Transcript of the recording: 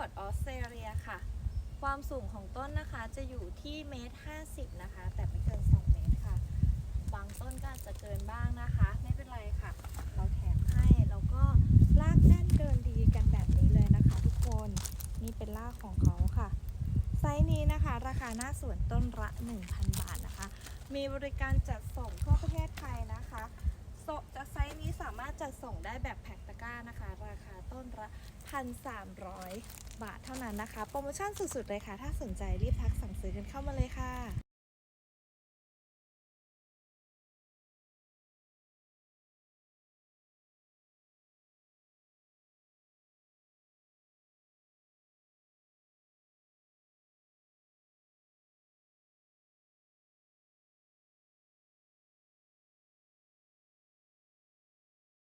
วดออสเตรเลียค่ะ ความสูงของต้นนะคะจะอยู่ที่เมตรห้าสิบนะคะ แต่ไม่เกิน2เมตรค่ะ บางต้นก็อาจจะเกินบ้างนะคะ ไม่เป็นไรค่ะ เราแถมให้ แล้วก็รากแน่นเดินดีกันแบบนี้เลยนะคะ ทุกคน นี่เป็นรากของเขาค่ะ ไซส์นี้นะคะ ราคาหน้าสวนต้นละ 1,000 บาทนะคะ มีบริการจัดส่งทั่วประเทศไทยนะคะโซจากไซส์นี้สามารถจัดส่งได้แบบแพ็คตะกร้านะคะ ราคา ต้นละ 1,300 บาทเท่านั้นนะคะ โปรโมชั่นสุดๆเลยค่ะ ถ้าสนใจรีบทักสั่งซื้อกันเข้ามาเลยค่ะ